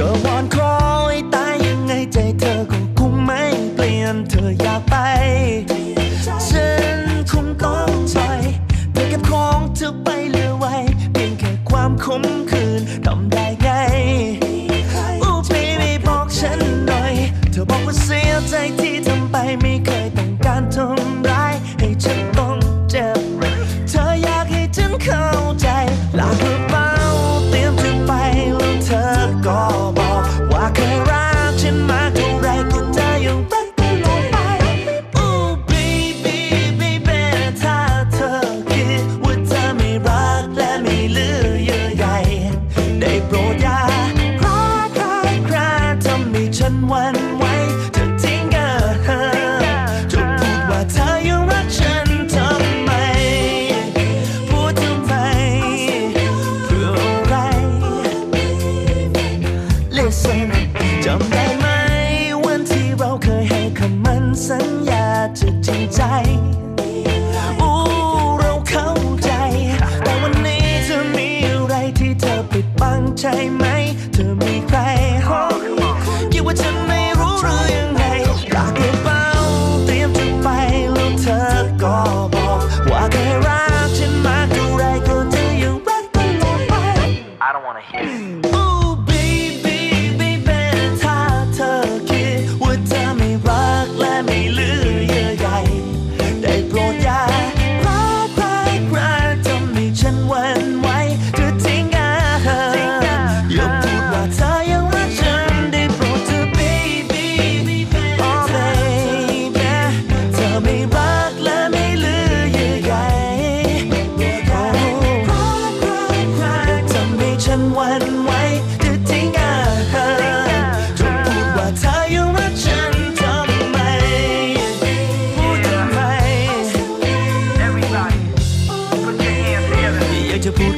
จะวอนคอยตายยังไงใจเธอคงคงไม่เปลี่ยนเธออยากไป ฉันคงต้องถอยเธอเก็บของเธอไปเหลือไว้ เพียงแค่ความขมคืนทำได้ไงอู้พีไม่บอกฉันหน่อย เธอบอกว่าเสียใจที่ทำไปไม่เคยต้องการทำร้ายันวันไหวเธอทิ้งกันจะพูดว่าเธอยังรักฉันทำไม พูดทำไมเพื่ออะไร Listen จำได้ไหม วันที่เราเคยให้คำมั่นสัญญาจะจริงใจอู้เราเข้าใจแต่วันนี้เธอมีอะไรที่เธอปิดบังใช่ไหม เธอมีใคร ว่าฉันไม่รู้หรือยังไงรักหรือเปล่าเตรียมจะไปแล้วเธอก็บอก ว่าเคยรักฉันมากเท่าไรก็เธอยังรักตลอดไป I don't wanna hear it. Ooh baby baby ถ้าเธอคิดว่าเธอ จะพูดคำว่า